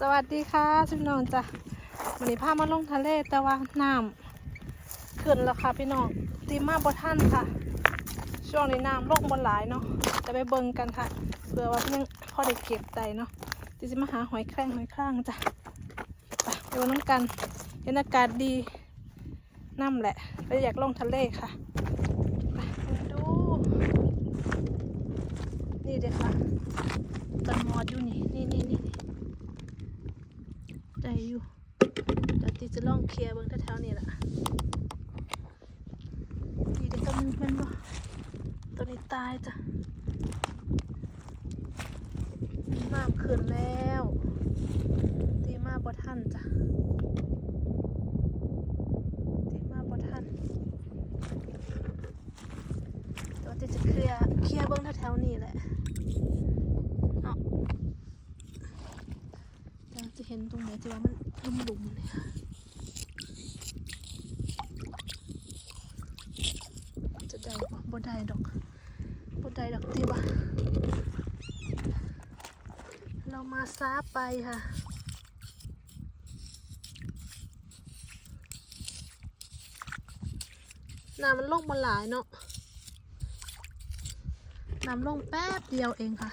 สวัสดีค่ะพี่น้องจ้ะวันนี้พามาลงทะเลแต่ว่าน้ำขึ้นแล้วค่ะพี่น้องตีมาบ่ท่านค่ะ ช่วงนี้น้ำลงบนหลายเนาะจะไปเบิ่งกันค่ะเผื่อว่าเพิ่งพอได้เก็บได้เนาะตีจะมาหาหอยแครงหอยครั่งจ้ะไปไปวันน้ำกันเห็นอากาศดีน้ำแหละเลยอยากลงทะเลค่ะไปดูนี่เด็กค่ะตะมอดอยู่นี่นี่นี่นี่ ได้อยู่เดี๋ยวตีจะล่องเคลียร์เบิ่งแถวๆนี่แหละตีเด็กตัวนึงเป็นบ่ตัวนี้ตายจ้ะน้ำขึ้นแล้วตีมาบ่ทันจ้ะตีมาบ่ทันเดี๋ยวตีจะเคลียร์เคลียร์เบิ่งแถวๆนี่แหละเนาะ เราจะเห็นตรงไหนที่ว่ามันลุ่มหลุมๆเลยค่ะ จะได้ปะบ่ได้ดอกบ่ได้ดอกที่ว่าเรามา ซาไปค่ะน้ำมันลงมาหลายเนาะน้ำลงแป๊บเดียวเองค่ะ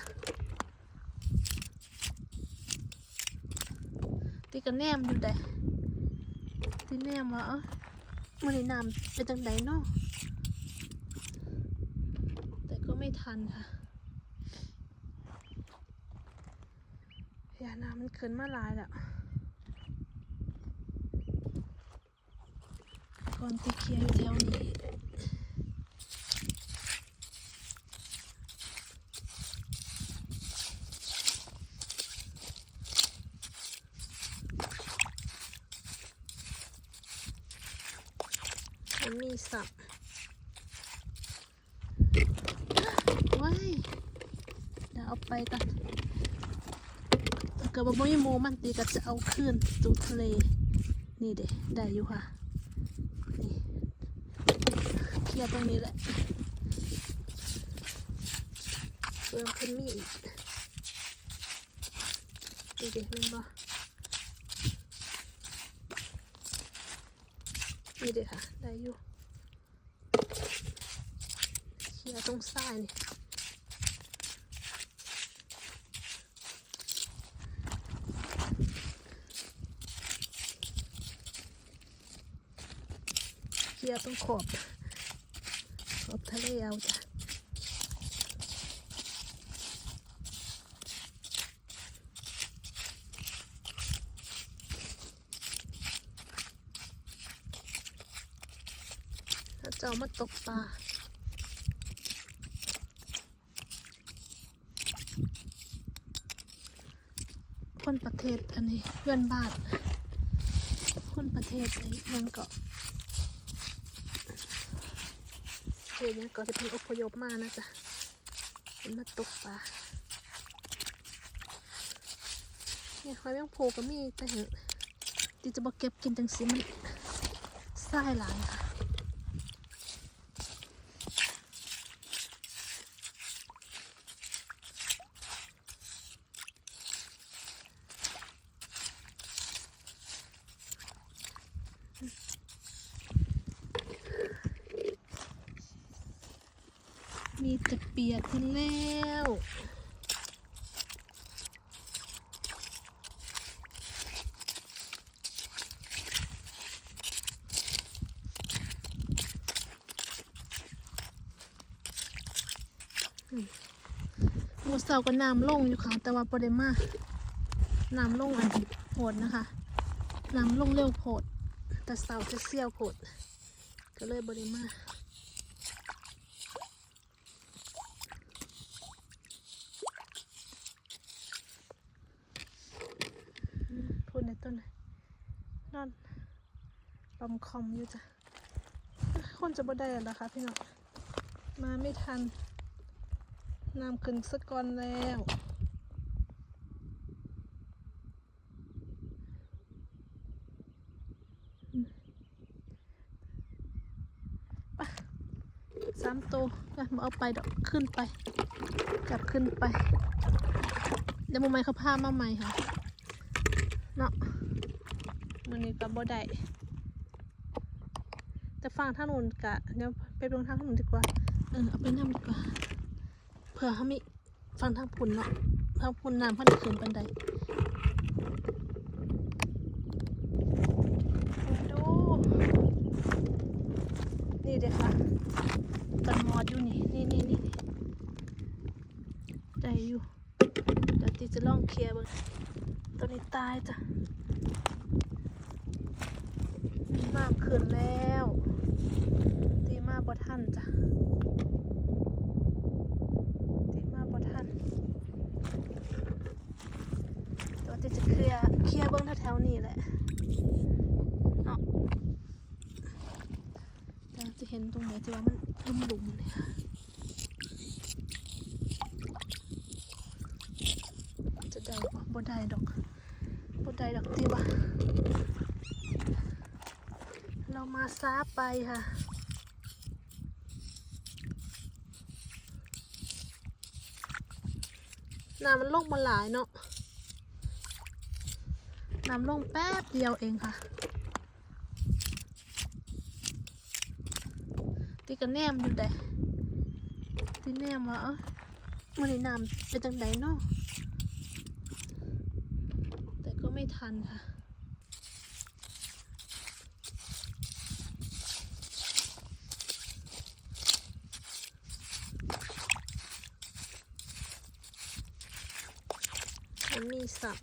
ตีกันแนมอยู่ได้ตีแนมว่าเออมันในน้ำเป็นจังไดเนาะแต่ก็ไม่ทันค่ะอย่าน้ำมัน ขึ้นมาลายแล้วก่อนตีเคียงแถวนี้มีสับว้ายเดี๋ยวเอาไปกัน ถ้าเกิดว่าไม่มีหมูมันตีก็จะเอาขึ้นสู่ทะเล นี่เด้ได้อยู่ค่ะ นี่เคลียร์ตรงนี้แหละเพิ่มขึ้นมีอีกนี่เด้มันบ่นี่เด้ค่ะ ได้อยู่เคลียร์ตรงซ้ายนี่ เคลียร์ตรงขอบขอบทะเลเอาจ้ะถ้าจะเอามาตกปลาคนประเทศอันนี้เพื่อนบ้านคนประเทศไอ้ยังเกาะ เดี๋ยก็จะเป็นอพยพมานะจ๊ะเป็นมาตกปลาเนี่ยหอยแมงภูก็มีแต่เห็นที่จะบอกเก็บกินจังสิมันไส้หลายค่ะ มีแต่เปียกกันแล้วหมูเสาก็น้ำลงอยู่ค่ะ แต่ว่าประเด็นมากน้ำลงอันโหดนะคะน้ำลงเร็วโผดแต่เสาจะเสี้ยวโผดก็เลยบริมา อื มพูดในนเลยนอนลอมคอมอยู่จ้ะ คนจะบ่ได้แล้วนะคะพี่น้อง มาไม่ทันน้ำขึ้นสะก่อนแล้วไปสามตัวนะมาเอาไปดอกขึ้นไป กลับขึ้นไป เดี๋ยวมุมไม้เขาพามาใหม่ค่ะ เนาะมันนี้ก็บ่ได้แต่ฟังทางนู้นกะเดี๋ยวไปเบิ่งทางนู้นดีกว่าเออเอาไปนำดีกว่าเผื่อเขามีฟังทางพุ่นเนาะทางพุ่นน้ำเพันได้ขึ้นปันใดดูนี่เด้อค่ะต้นมอดอยู่นี่นี่นี่นี่ได้อยู่เดี๋ยวตีจะลองเคลียร์บิ่ง ตัวนี้ตายจ้ะน้ำขึ้นแล้ว ตีมาบ่ทันจ้ะตีมาบ่ทันเดี๋ยวตีจะเคลียร์เคลียร์เบิ่งแถวๆนี้แหละเนาะจะเห็นตรงไหนที่ว่ามันลุ่มหลุมๆเลยค่ะจะได้บ่ได้ดอก ได้ดอกที่ว่าเรามาซาไปค่ะน้ำมันลงมาหลายเนาะน้ำลงแป๊บเดียวเองค่ะตีกันแนมอยู่ได้ตีแนมว่าเออมันในน้ำเป็นจังไดเนาะแต่ ก็ไม่ทันค่ะ มันมีสับ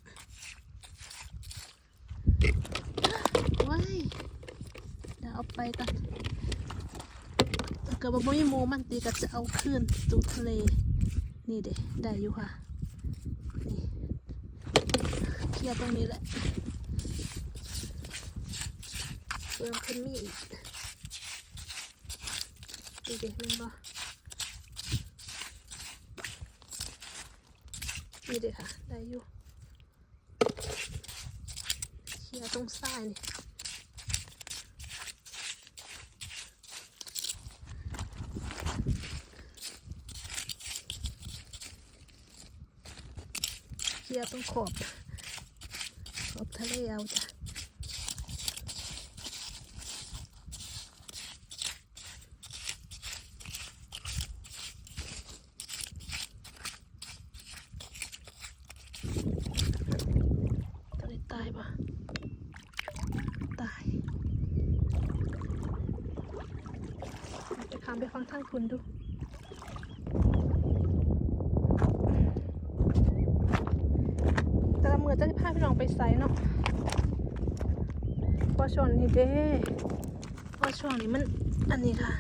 ว้ายเดี๋ยวเอาไปก่อนเกิดว่าไม่มีหมูมันตีก็จะเอาขึ้นสู่ทะเล นี่เด้ได้อยู่ค่ะ นี่เค ลียร์ตรงนี้แหละเพิ่มขึ้นมีอีกดีเด้แมันบ่นี่เด้ค่ะ ได้อยู่เคลียร์ตรงซ้ายนี่เคลียร์ตรงขอบ อบทะเลเอาจ้ะตัวนี้ตายปะตายไปคำไปฟังทางคุณดู แต่ละมือจะพาพี่น้องไปไซเนาะเพราะช่วงนี้ เด้เพราะช่วงนี้มันอันนี้ค่ะ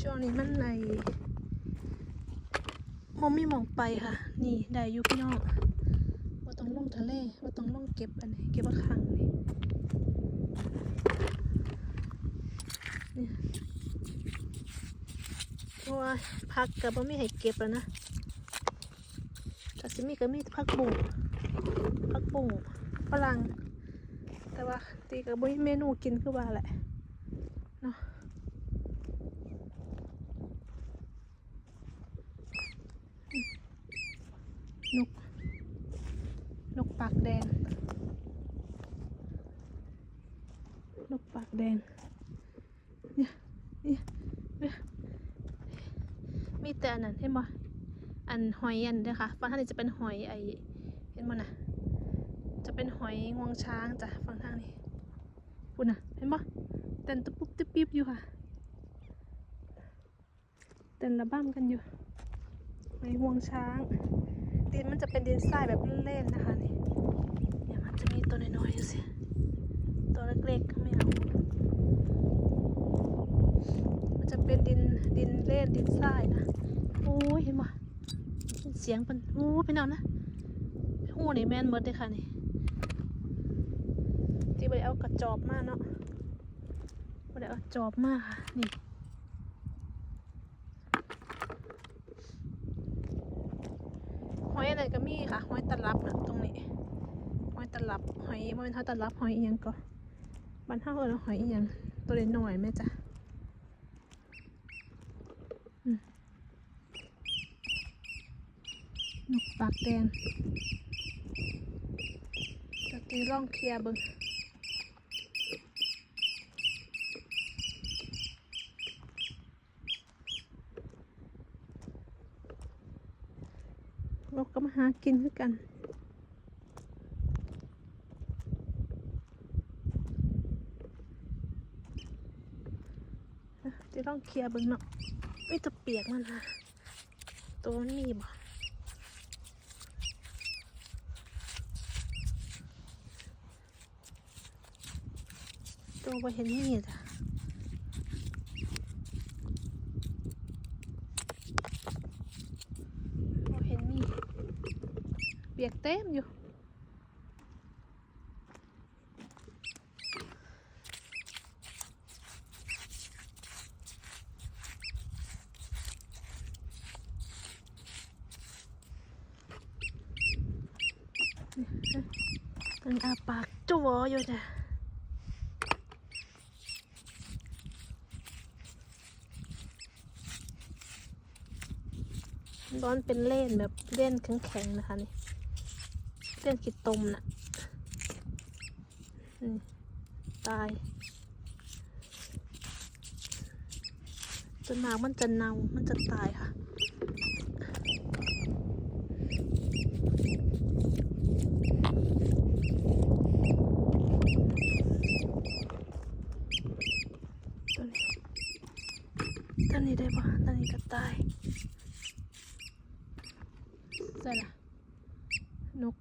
ช่วงนี้มันในมองมีมองไปค่ะ นี่ได้ยุพี่น้องว่าต้องลงทะเลว่าต้องลงเก็บอันนี้เก็บว่าขังนี่นี่เพราะว่าพักกับว่าไม่ให้เก็บแล้วนะแต่สิมีก็มีแต่ผักบุ้งผักบุ้ง ฝรั่ง แต่ว่าตีกับบ่มีเมนูกินคือว่าแหละเนาะนก นกปากแดง นกปากแดง เนี่ยเนี่ยเนี่ยมีแต่อันนั้นเห็นบ่อันหอยอันเด้อค่ะฝั่งทางนี้จะเป็นหอยไอเห็นมั้นะ จะเป็นหอยงวงช้างจ้ะฝั่งทางนี้คุณน่ะเห็นปะเต้นตุ๊บปุ๊บตุ๊บปิ๊บอยู่ค่ะเต้นระบ้ำกันอยู่หอยงวงช้างดินมันจะเป็นดินทรายแบบเล่นๆนะคะนี่เนี่ยมันจะมีตัวน้อยๆอยู่สิตัวเล็กๆไม่เอามันจะเป็นดินดินเล่นดินทรายนะโอ้ยเห็นปะเสียงเป็นโอ้พี่น้องนะหูนี่แม่นหมดเลยค่ะนี่ ที่ไปเอากระจอบมากเนาะไปเอาจอบมากค่ะนี่หอยอะไรก็มีค่ะหอยตลับนะตรงนี้หอยตลับหอยมันเป็นหอยตลับหอยอีหยังก็บ้านเท่าเออหอยอีหยังตัวเล็กหน่อยแม่จ้ะนกปากแดงตะกี้ล่องเคลียร์เบิงนกก็มากินคือกันจะต้องเคลียร์เบิ้งเนาะไม่จะเปียกมันค่ะตัวนมีบ่ตัวบ่เห็นมีจ้ะบ่เห็นมี เปียกเต็มอยู่ มันอาปากจั่วอยู่จ้ะร้อนเป็นเล่นแบบเล่นแข็งๆนะคะนี่ เล่นขีดตมน่ะตายจนหมากมันจะเน่ามันจะตายค่ะ ตัวนี้ตัวนี้ได้ปะตัวนี้ก็ตายใส่ละนก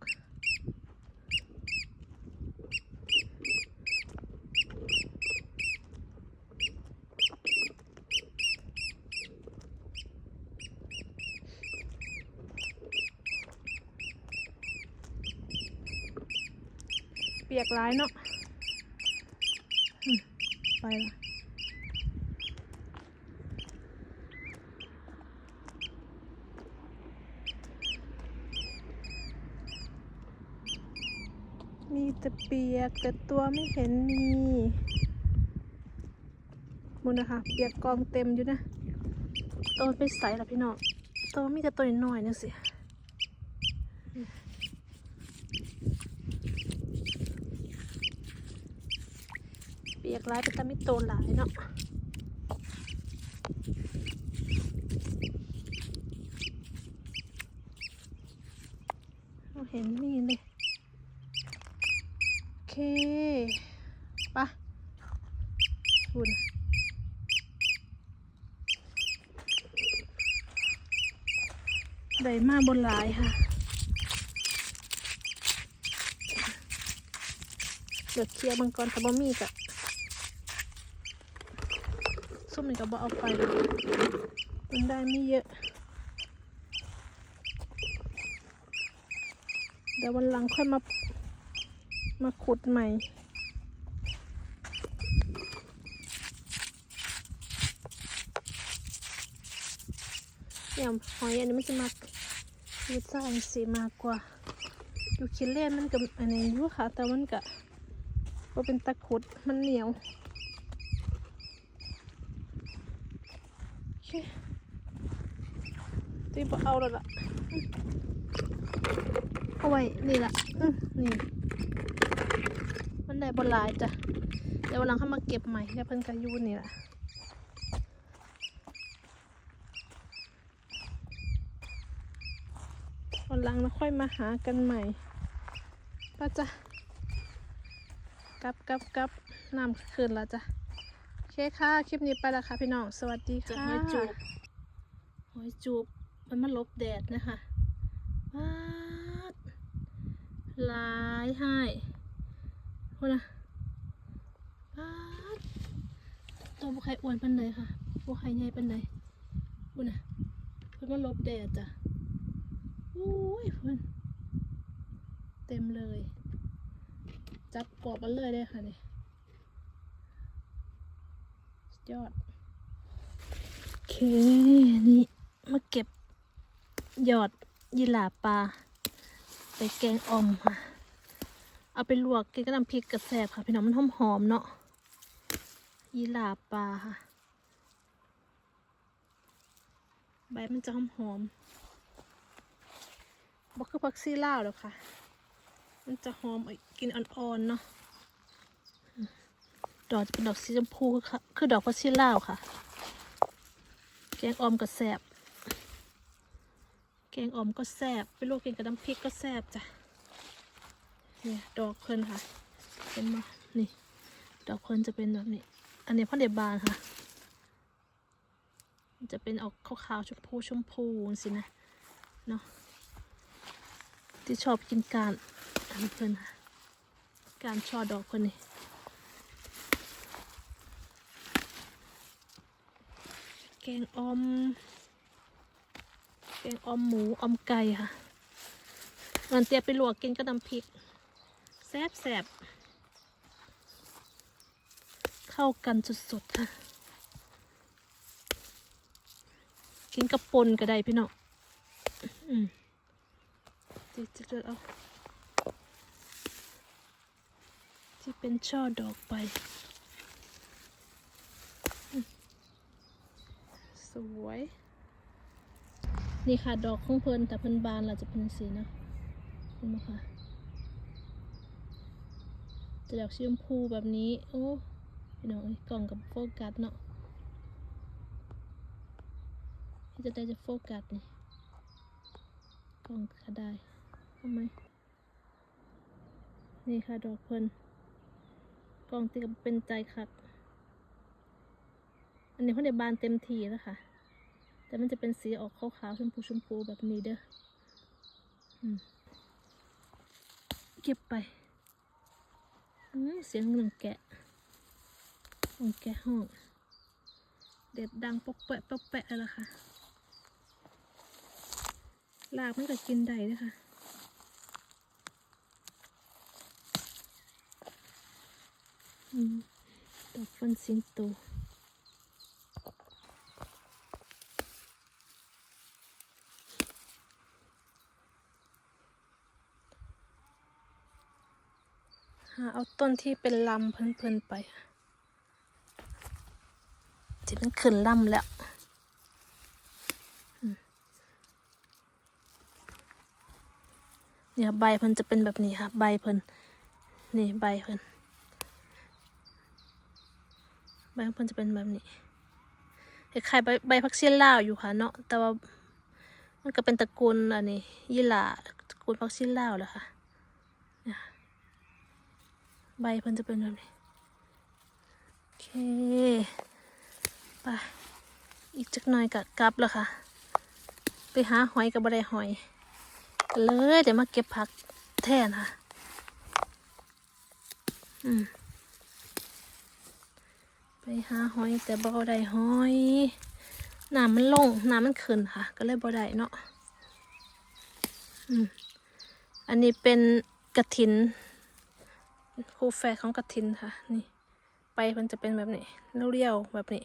เปียกร้ายเนาะอืมไปละมีแต่เปียกแต่ตัวไม่เห็นมีมุนนะคะเปียกกองเต็มอยู่นะตัวไปใส่ละพี่น้องตัวมีแต่ตัวน้อยนี่สิ เปียกร้ายแต่ตาไม่โตหลายเนาะเห็นมีเลยโอเคปะคุณได้มาบนหลายค่ะเดี๋ยวเคลียร์มังกรกับบะมี่กะส้ มันก็บอเอาไปมันได้ไม่เยอะ เดี๋ยววันหลังค่อยมา มาขุดใหม่อย่างหอยอันนี้มันจะมักยูซ่าอันสีมากกว่าอยู่คิดเล่นมันกับอันนี้อยู่ค่ะ แต่มันก็ว่าเป็นตะขุดมันเหนียวโอเค ตีบเอาแล้วล่ะเอาไว้นี่ล่ะนี่ มันได้บนลายจ้ะเดี๋ยววันหลังเข้ามาเก็บใหม่แล้วเพิ่นก็อยูนี่แหละวันหลังเราค่อยมาหากันใหม่ป้าจ้ะกลับกลับกลับน้ำคืนแล้วจ้ะโอเคค่ะ คลิปนี้ไปแล้วค่ะพี่น้อง สวัสดีค่ะหอยจูบหอยจูบ มันมาลบแดดนะคะปาดลายให้พูดนะปาดตัวบุไข่อ้วนเป็นไดค่ะบุไข่ใหญ่เป็นไดพูดนะเพื่อนมาลบแดดจ้ะอุ้ยเพื่อนเต็มเลย จับกรอบมันเลยได้ค่ะนี่สุดยอด โอเค นี่ มาเก็บ หยอดยีหลาปลาไปแกงอ่อมค่ะ เอาไปลวกกินกับน้ำพริกกระแสบค่ะ พี่น้องมันหอมหอมๆเนาะยีหลาปลาค่ะ ใบมันจะหอมหอมๆบ่คือผักซีลาวหรอค่ะ มันจะหอมกินอ่อนๆเนาะดอกจะเป็นดอกสีชมพูคือค่ะ คือดอกผักซีลาค่ะ แกงออมก็แซบ กงออมก็แซ่บไปลวกกินกับน้ำพริกก็แซ่บจ้ะเนี่ยดอกเพลินค่ะเห็นไหนี่ดอกเพลินจะเป็นแบบนี้ อันนี้พ่อเดบานค่ะ จะเป็นออกขาวๆชมพูชมพูสินะเนาะที่ชอบกินการอันเพลินค่ะการช่อดอกเพลินนี่แกงออม งอมหมูอมไก่ค่ะมันเตียไปลวกกินก็น้ำพริกแซ่บแซ่บเข้ากันสุดๆค่ะ กินกับปนก็ได้พี่น้องอืมจะจะจะเอาที่เป็นช่อดอกไป สวย นี่ค่ะ ดอกของเพลินแต่เพลินบานเราจะเป็นสีเนาะเห็นไหมคะจะดอกสีชมพูแบบนี้ โอ้พี่น้องเอ้กล่องกับโฟกัสเนาะที่จะได้จะโฟกัสนี่กล่องก็ได้ทำไมนี่ค่ะ ดอกเพลินกล่องตีกับเป็นใจคัก อันนี้เพิ่นได้บานเต็มทีแล้วค่ะ แต่มันจะเป็นสีออกขาวๆชมพูชมพูแบบนี้เด้อเก็บไปเสียงหนึ่งแกะหนึ่งแกะห้อง เด็ดดังปอกแปะปอกแปะเลยล่ะค่ะลากมันก็กินได้ด้วยค่ะอืมดอกฟันสิงโต หาเอาต้นที่เป็นลำเพลินๆไปที่มันขึ้นลำแล้วเนี่ยใบเพิ่นจะเป็นแบบนี้ค่ะ ใบเพิ่นนี่ใบเพิ่นใบเพิ่นจะเป็นแบบนี้คล้ายใบใบพักเสียลาวอยู่ค่ะเนาะแต่ว่ามันก็เป็นตระกูลอันนี้ยี่หร่าตระกูลพักเสียลาวแหละค่ะ ใบเพิ่นจะเป็นแบบนี้ โอเค ไป อีกจักหน่อยก็กลับแล้วค่ะ ไปหาหอยกับบัไดหอยก็เลยเดี๋ยวมาเก็บผักแทนค่ะ อืม ไปหาหอยแต่บ่ได้หอยน้ำมันลงน้ำมันขึ้นค่ะ ก็เลยบ่ได้เนาะ อืม อันนี้เป็นกระถิน คู่แฝดของกระถินค่ะ นี่ไปมันจะเป็นแบบนี้เรียวๆแบบนี้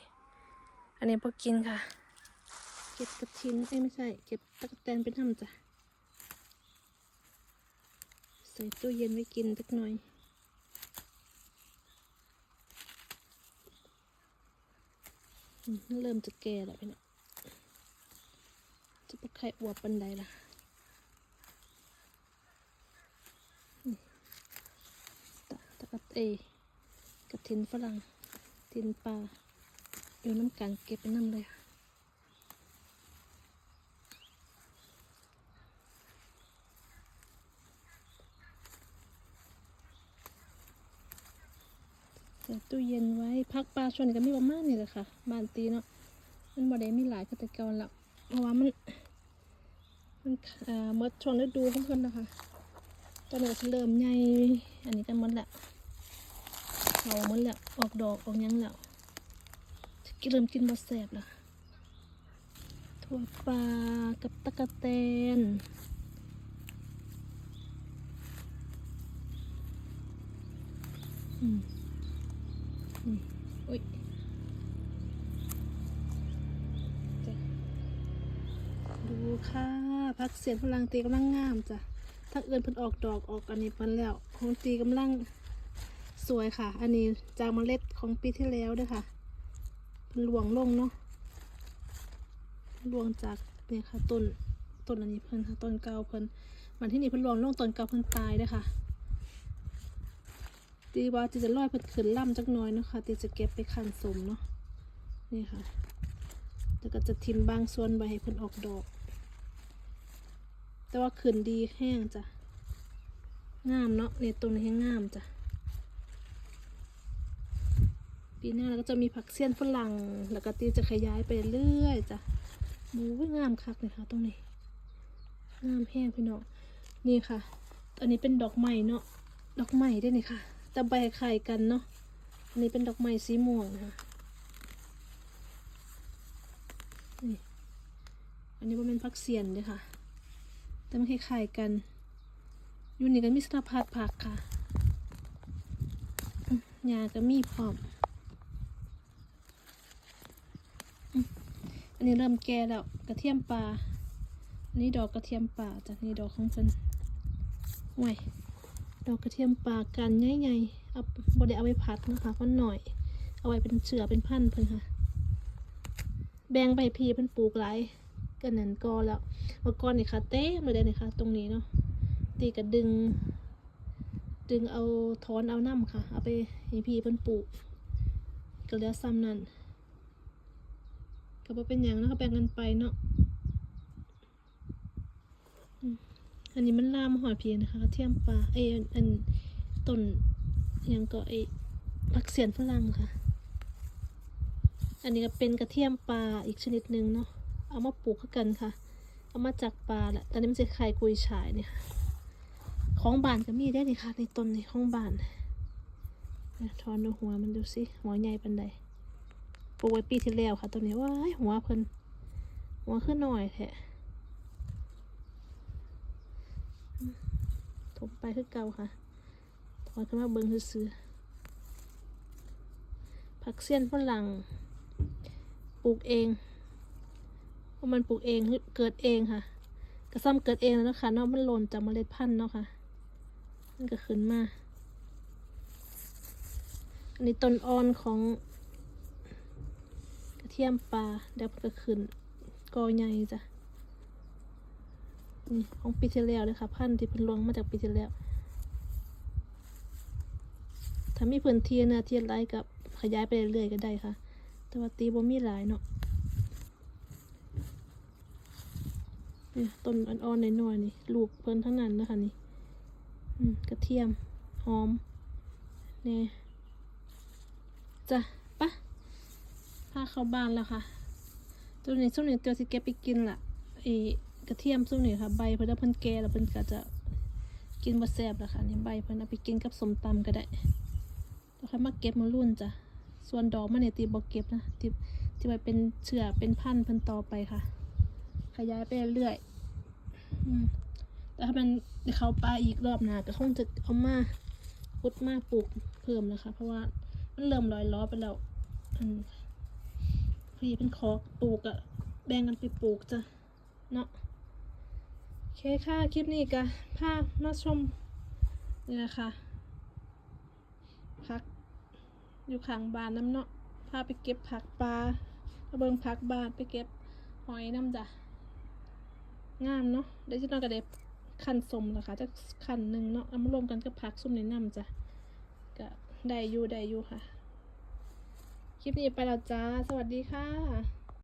อันนี้พวกกินค่ะ เก็บกระถินเอ้ไม่ใช่ เก็บตะกแตนเป็นทำจ้ะใส่ตู้เย็นไว้กินสักหน่อยเริ่มจะแก่แล้วพี่น้องจะไปไข่อวบปันใดล่ะ ตะตะ กะเอกระถินฝรั่งทินปลาอยู่น้ำกันเก็บไปน้ำเลยค่ะใส่ตู้เย็นไว้พักปลาชวนก็มีประมาณนี่แหละค่ะบานตีเนาะมันบ่ได้มีหลายก็แต่เก่าแล้วเพราะว่ามันมันอ่าเมื่อช่วงฤดูของเพิ่นนะคะตอนนี้เริ่มใหญ่อันนี้กันหมดแล้ว เขาหมดแล้ว ออกดอกออกยังแล้วกิเริ่มกินบะแสบแล้วถั่วปลากับตะกะแตนอืมอุ้ยดูค่ะพักเสียงพลังตีกำลังงามจ้ะถ้าเอื่นเพิ่นออกดอกออกอันนี้เพิ่นแล้วของตีกำลัง วยค่ะ อันนี้จากเมล็ดของปีที่แล้วด้วยค่ะเพิ่นหลวงลงเนาะหลวงจากเนี่ยค่ะต้นต้นอันนี้เพิ่นค่ะต้นเก่าเพิ่นวันที่นี่เพิ่นรวมลงตอนเก่าเพิ่นตายด้อค่ะตีว่าจะจะลอยเพิ่นขึ้นล่ำจักน้อยเนาะค่ะตีจะเก็บไปขันสมเนาะนี่ค่ะแล้วก็จะทิมบางส่วนไว้ให้เพิ่นออกดอก แต่ว่าขึ้นดีแห้งจ้ะงามเนาะเนี่ยตรงนี้ให้งามจ้ะ ปีหน้าเราก็จะมีผักเสี้ยนฝรั่งแล้วก็ตีจะขยายไปเรื่อยจ้ะบูงามคักเลยค่ะตรงนี้งามแห้งพี่น้องนี่ค่ะ อันนี้เป็นดอกไม้เนาะดอกไม้ได้นี่ค่ะแต่ใบไข่กันเนาะอันนี้เป็นดอกไม้สีม่วงนะคะนี่อันนี้ว่าเป็นพักเสียนเลยค่ะ แต่มันคล้ายๆกันอยู่นี่ก็มีสารพัดผักค่ะอืมหญ้าก็มีพร้อมอืม อันนี้เริ่มแก่แล้วกระเทียมปลาอันนี้ดอกกระเทียมป่าจากนี่ดอกของเพิ่นห่วยดอกกระเทียมป่ากันใหญ่ๆเอาบด้เอาไปผัดนะคะเพราะหน่อย เอาไว้เป็นเชือเป็นพันเพิ่นค่ะ แบ่งใบพีเพิ่นปลูกหลายกันนั่นก็แล้วเมื่อก่อนนี่ค่ะเต้มาได้นี่ค่ะ ตรงนี้เนาะตีก็ดึง ดึงเอาถอนเอาน้ำค่ะ เอาไปให้พี่เพิ่นปลูกก็เหลือซ้ำนั่น ก็บ่เป็นหยังนะคะแบ่งกันไปเนาะอันนี้มันลามหอยเพียนะคะกระเทียมปลาเออันอันต้นยังก็ไอผักเสียนฝรั่งค่ะ อันนี้ก็เป็นกระเทียมปลาอีกชนิดหนึ่งเนาะเอามาปลูกเขากันค่ะ เอามาจากปลาแหละตอนนี้มันจะไข่กุยฉายเนี่ยของบานก็มีได้นี่ค่ะในต้นในของบานนะถอนดูหัวมันดูสิหัวใหญ่ปันใด ปลูกไว้ปีที่แล้วค่ะตัวนี้ว้ายหัวเพิ่นหัวขึ้นหน่อยแท้ถมไปคือเก่าค่ะถอนขึ้นมาเบิ้งซื้อผักเสี้ยนฝรั่งปลูกเองเพราะมันปลูกเองเกิดเองค่ะ กระซ้ำเกิดเองแล้วนะคะเนาะมันหล่นจากเมล็ดพันธุ์เนาะค่ะมันก็ขึ้นมาอันนี้ต้นอ่อนของ เทียมปลาเดี๋ยวมันก็ขึ้นกอใหญ่จ้ะนี่ของปีที่แล้วเลยค่ะพันธุ์ที่เพิ่นลวงมาจากปีที่แล้ว ถ้ามีพื้นที่เนะที่ไรกับขยายไปเรื่อยๆก็ได้ค่ะ แต่ว่าตีบ่มีหลายเนาะนี่ต้นอ่อนๆหน้อยๆนี่ลูกเพิ่นทั้งนั้นนะคะนี่อืมกระเทียมหอมนี่จ้ะ ปะพาเข้าบ้านแล้วค่ะตัวนี้ช่วงนี้ตัวสิเก็บไปกินล่ะไอ้กระเทียมช่วงนี้ค่ะ ใบเพิ่นเอาเพิ่นแก่แล้วเพิ่นก็จะกินบ่แซบแล้วค่ะนี่ใบเพิ่นเอาไปกินกับสมตำก็ได้แล้วค่อยมาเก็บมารุ่นจ้ะส่วนดอกมันเนี่ยตีบ่เก็บนะที่ที่ไว้เป็นเชื้อเป็นพันธุ์เพิ่นต่อไปค่ะ ขยายไปเรื่อยๆอืมแต่ถ้ามันได้เข้าป่าอีกรอบหนาก็คงจะเอามาพุดมาปลูกเพิ่มนะคะ เพราะว่ามันเริ่มลอยล้อไปแล้วอืม พี่เป็นขอปลูกอะแบ่งกันไปปลูกจ้ะเนาะโอเคค่ะ คลิปนี้ก็พามาชมนี่แหละค่ะพักอยู่ข้างบ้านน้ำเนาะพาไปเก็บผักปลามาเบิ่งผักบ้านไปเก็บหอยน้ำจ้ะงามเนาะเดี๋ยวจะนอนกระเด็บคันสมนะคะจะคันหนึ่งเนาะเอามารวมกันกับผักส้มในน้ำจ้ะก็ได้อยู่ได้อยู่ค่ะ คลิปนี้ไปแล้วจ้า สวัสดีค่ะ